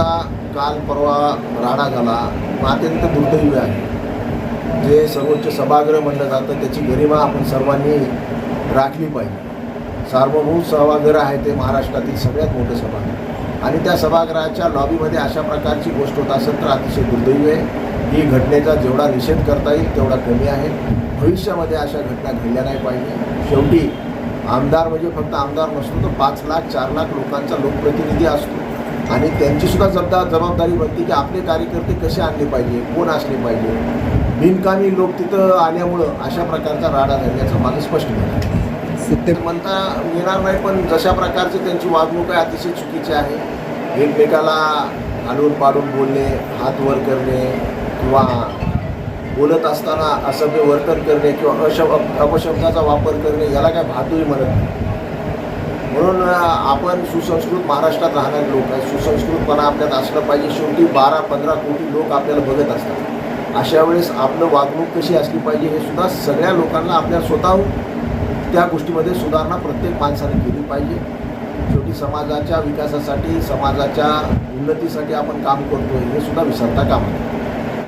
सुद्धा काल परवा राडा झाला मग अत्यंत दुर्दैवी आहे. जे सर्वोच्च सभागृह म्हणलं जातं त्याची गरिमा आपण सर्वांनी राखली पाहिजे. सार्वभौम सभागृह आहे ते महाराष्ट्रातील सगळ्यात मोठं सभागृह. आणि त्या सभागृहाच्या लॉबीमध्ये अशा प्रकारची गोष्ट होत असेल तर अतिशय दुर्दैवी आहे. ही घटनेचा जेवढा निषेध करता येईल तेवढा कमी आहे. भविष्यामध्ये अशा घटना घडल्या नाही पाहिजे. शेवटी आमदार म्हणजे फक्त आमदार नसतो तर पाच लाख चार लाख लोकांचा लोकप्रतिनिधी असतो. आणि त्यांची सुद्धा जबाबदार जबाबदारी बनते की आपले कार्यकर्ते कसे आणले पाहिजे कोण असले पाहिजे. बिनकामी लोक तिथं आल्यामुळं अशा प्रकारचा राडा झाल्याचं माझं स्पष्ट मत ते म्हणता येणार नाही पण जशा प्रकारची त्यांची वागणूक आहे अतिशय चुकीची आहे. एकमेकाला आलून पाडून बोलणे हात वर करणे किंवा बोलत असताना असभ्य वर्तन करणे किंवा अशब अपशब्दाचा वापर करणे याला काय भातुरी म्हणत नाही. म्हणून आपण सुसंस्कृत महाराष्ट्रात राहणारे लोक आहेत. सुसंस्कृतपणा आपल्यात असलं पाहिजे. शेवटी बारा पंधरा कोटी लोक आपल्याला बघत असतात. अशा वेळेस आपलं वागणूक कशी असली पाहिजे हे सुद्धा सगळ्या लोकांना आपल्या स्वतःहून त्या गोष्टीमध्ये सुधारणा प्रत्येक माणसाने केली पाहिजे. शेवटी समाजाच्या विकासासाठी समाजाच्या उन्नतीसाठी आपण काम करतो हे सुद्धा विसरता कामा नये.